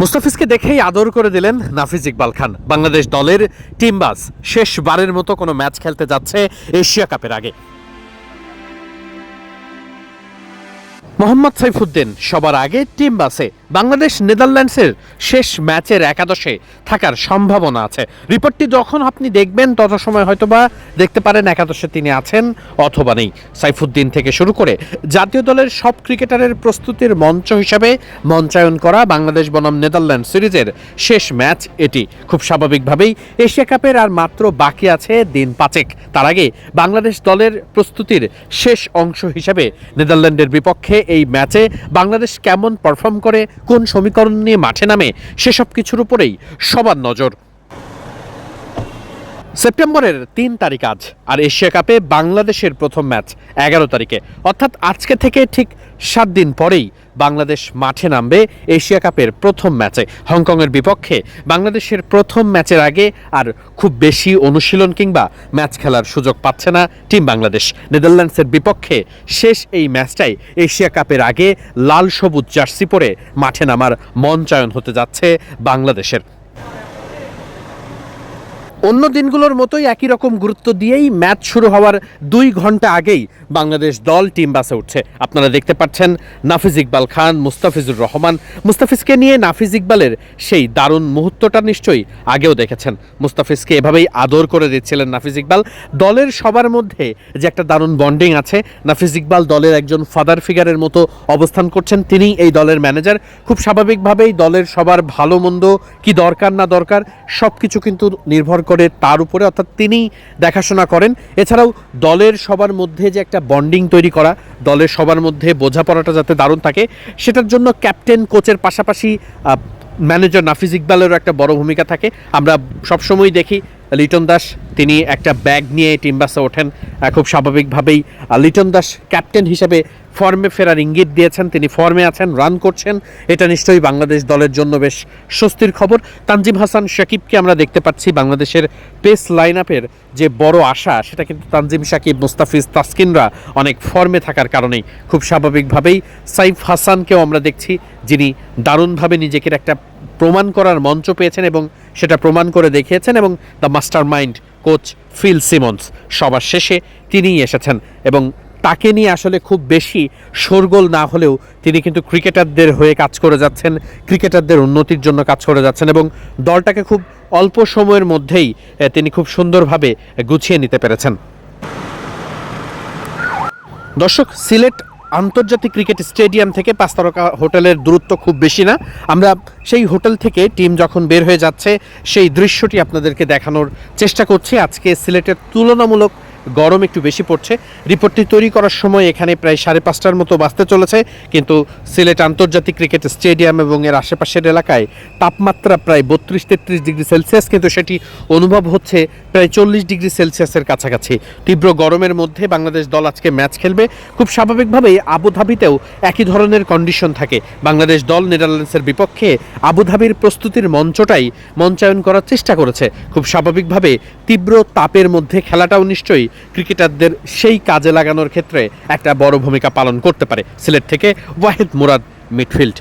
মুস্তাফিজকে দেখেই আদর করে দিলেন নাফিজ ইকবাল খান। বাংলাদেশ দলের টিমবাস শেষবারের মতো কোনো ম্যাচ খেলতে যাচ্ছে এশিয়া কাপের আগে। মোহাম্মদ সাইফুদ্দিন সবার আগে টিম বাসে বাংলাদেশ নেদারল্যান্ডসের শেষ ম্যাচের একাদশে থাকার সম্ভাবনা আছে। রিপোর্টটি যখন আপনি দেখবেন, তত সময় হয়তোবা দেখতে পারেন একাদশে তিনি আছেন অথবা নেই। সাইফুদ্দিন থেকে শুরু করে জাতীয় দলের সব ক্রিকেটারের প্রস্তুতির মঞ্চ হিসাবে মঞ্চায়ন করা বাংলাদেশ বনাম নেদারল্যান্ড সিরিজের শেষ ম্যাচ এটি। খুব স্বাভাবিকভাবেই এশিয়া কাপের আর মাত্র বাকি আছে দিন পাঁচেক। তার আগে বাংলাদেশ দলের প্রস্তুতির শেষ অংশ হিসাবে নেদারল্যান্ডের বিপক্ষে এই ম্যাচে বাংলাদেশ কেমন পারফর্ম করে, কোন সমীকরণ নিয়ে মাঠে নামে, সেসব কিছুর উপরেই সবার নজর। সেপ্টেম্বরের তিন তারিখ আজ আর এশিয়া কাপে বাংলাদেশের প্রথম ম্যাচ এগারো তারিখে। অর্থাৎ আজকে থেকে ঠিক সাত দিন পরেই বাংলাদেশ মাঠে নামবে এশিয়া কাপের প্রথম ম্যাচে। হংকংয়ের বিপক্ষে বাংলাদেশের প্রথম ম্যাচের আগে আর খুব বেশি অনুশীলন কিংবা ম্যাচ খেলার সুযোগ পাচ্ছে না টিম বাংলাদেশ। নেদারল্যান্ডসের বিপক্ষে শেষ এই ম্যাচটাই এশিয়া কাপের আগে লাল সবুজ জার্সি পরে মাঠে নামার মঞ্চায়ন হতে যাচ্ছে বাংলাদেশের। অন্য দিনগুলোর মতোই একই রকম গুরুত্ব দিয়েই ম্যাচ শুরু হওয়ার দুই ঘণ্টা আগেই বাংলাদেশ দল টিম বাসে উঠছে। আপনারা দেখতে পাচ্ছেন নাফিজ ইকবাল খান, মুস্তাফিজুর রহমান। মুস্তাফিজকে নিয়ে নাফিজ ইকবালের সেই দারুণ মুহূর্তটা নিশ্চয়ই আগেও দেখেছেন। মুস্তাফিজকে এভাবেই আদর করে দিচ্ছিলেন নাফিজ ইকবাল। দলের সবার মধ্যে যে একটা দারুণ বন্ডিং আছে, নাফিজ ইকবাল দলের একজন ফাদার ফিগারের মতো অবস্থান করছেন তিনি এই দলের ম্যানেজার খুব স্বাভাবিকভাবেই দলের সবার ভালো মন্দ কি দরকার না দরকার সব কিছু কিন্তু নির্ভর করে তার উপরে অর্থাৎ তিনি দেখাশোনা করেন। এছাড়াও দলের সবার মধ্যে যে একটা বন্ডিং তৈরি করা, দলের সবার মধ্যে বোঝাপড়াটা যাতে দারুণ থাকে, সেটার জন্য ক্যাপ্টেন, কোচের পাশাপাশি ম্যানেজার নাফিজ ইকবালেরও একটা বড় ভূমিকা থাকে। আমরা সবসময় দেখি লিটন দাস তিনি একটা ব্যাগ নিয়ে টিম বাসে ওঠেন। খুব স্বাভাবিকভাবেই লিটন দাস ক্যাপ্টেন হিসেবে ফর্মে ফেরার ইঙ্গিত দিয়েছেন। তিনি ফর্মে আছেন, রান করছেন। এটা নিশ্চয়ই বাংলাদেশ দলের জন্য বেশ স্বস্তির খবর। তানজিম হাসান শাকিবকে আমরা দেখতে পাচ্ছি বাংলাদেশের পেস লাইন আপের যে বড় আশা, সেটা কিন্তু তানজিম শাকিব, মুস্তাফিজ তাসকিনরা অনেক ফর্মে থাকার কারণেই। খুব স্বাভাবিকভাবেই সাইফ হাসানকেও আমরা দেখছি, যিনি দারুণভাবে নিজেকে একটা প্রমাণ করার মঞ্চ পেয়েছেন এবং সেটা প্রমাণ করে দেখিয়েছেন এবং the master mind coach Phil Simmons. সবার শেষে তিনিই এসেছেন এবং তাকে নিয়ে আসলে খুব বেশি শোরগোল না হলেও তিনি কিন্তু ক্রিকেটারদের হয়ে কাজ করে যাচ্ছেন, ক্রিকেটারদের উন্নতির জন্য কাজ করে যাচ্ছেন এবং দলটাকে খুব অল্প সময়ের মধ্যেই তিনি খুব সুন্দরভাবে গুছিয়ে নিতে পেরেছেন। দর্শক, সিলেট আন্তর্জাতিক ক্রিকেট স্টেডিয়াম থেকে পাঁচ তারকা হোটেলের দূরত্ব খুব বেশি না। আমরা সেই হোটেল থেকে টিম যখন বের হয়ে যাচ্ছে, সেই দৃশ্যটি আপনাদেরকে দেখানোর চেষ্টা করছি। আজকে সিলেটের তুলনামূলক গরম একটু বেশি পড়ছে। রিপোর্টটি তৈরি করার সময় এখানে প্রায় সাড়ে পাঁচটার মতো বাঁচতে চলেছে, কিন্তু সিলেট আন্তর্জাতিক ক্রিকেট স্টেডিয়াম এবং এর আশেপাশের এলাকায় তাপমাত্রা প্রায় বত্রিশ তেত্রিশ ডিগ্রি সেলসিয়াস, কিন্তু সেটি অনুভব হচ্ছে প্রায় চল্লিশ ডিগ্রি সেলসিয়াসের কাছাকাছি। তীব্র গরমের মধ্যে বাংলাদেশ দল আজকে ম্যাচ খেলবে। খুব স্বাভাবিকভাবেই আবুধাবিতেও একই ধরনের কন্ডিশন থাকে। বাংলাদেশ দল নেদারল্যান্ডসের বিপক্ষে আবুধাবির প্রস্তুতির মঞ্চটাই মঞ্চায়ন করার চেষ্টা করেছে। খুব স্বাভাবিকভাবে তীব্র তাপের মধ্যে খেলাটাও নিশ্চয়ই ক্রিকেটারদের সেই কাজে লাগানোর ক্ষেত্রে একটা বড় ভূমিকা পালন করতে পারে সিলেট থেকে ওয়াহিদ মুরাদ, মিডফিল্ড।